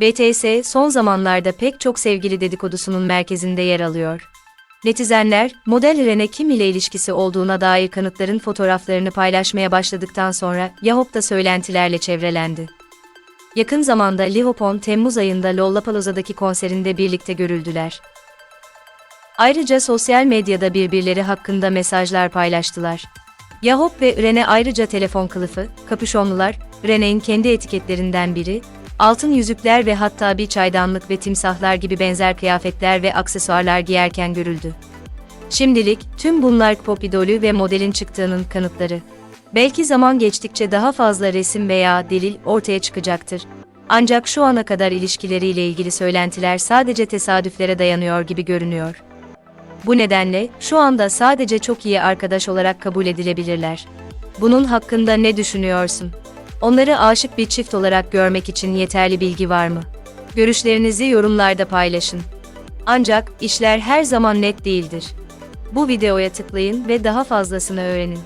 BTS son zamanlarda pek çok sevgili dedikodusunun merkezinde yer alıyor. Netizenler, model Rene Kim ile ilişkisi olduğuna dair kanıtların fotoğraflarını paylaşmaya başladıktan sonra Yahop da söylentilerle çevrelendi. Yakın zamanda Lee Hopon Temmuz ayında Lollapalooza'daki konserinde birlikte görüldüler. Ayrıca sosyal medyada birbirleri hakkında mesajlar paylaştılar. Yahop ve Rene ayrıca telefon kılıfı, kapüşonlular, Rene'in kendi etiketlerinden biri, altın yüzükler ve hatta bir çaydanlık ve timsahlar gibi benzer kıyafetler ve aksesuarlar giyerken görüldü. Şimdilik tüm bunlar pop idolü ve modelin çıktığının kanıtları. Belki zaman geçtikçe daha fazla resim veya delil ortaya çıkacaktır. Ancak şu ana kadar ilişkileriyle ilgili söylentiler sadece tesadüflere dayanıyor gibi görünüyor. Bu nedenle şu anda sadece çok iyi arkadaş olarak kabul edilebilirler. Bunun hakkında ne düşünüyorsun? Onları aşık bir çift olarak görmek için yeterli bilgi var mı? Görüşlerinizi yorumlarda paylaşın. Ancak işler her zaman net değildir. Bu videoya tıklayın ve daha fazlasını öğrenin.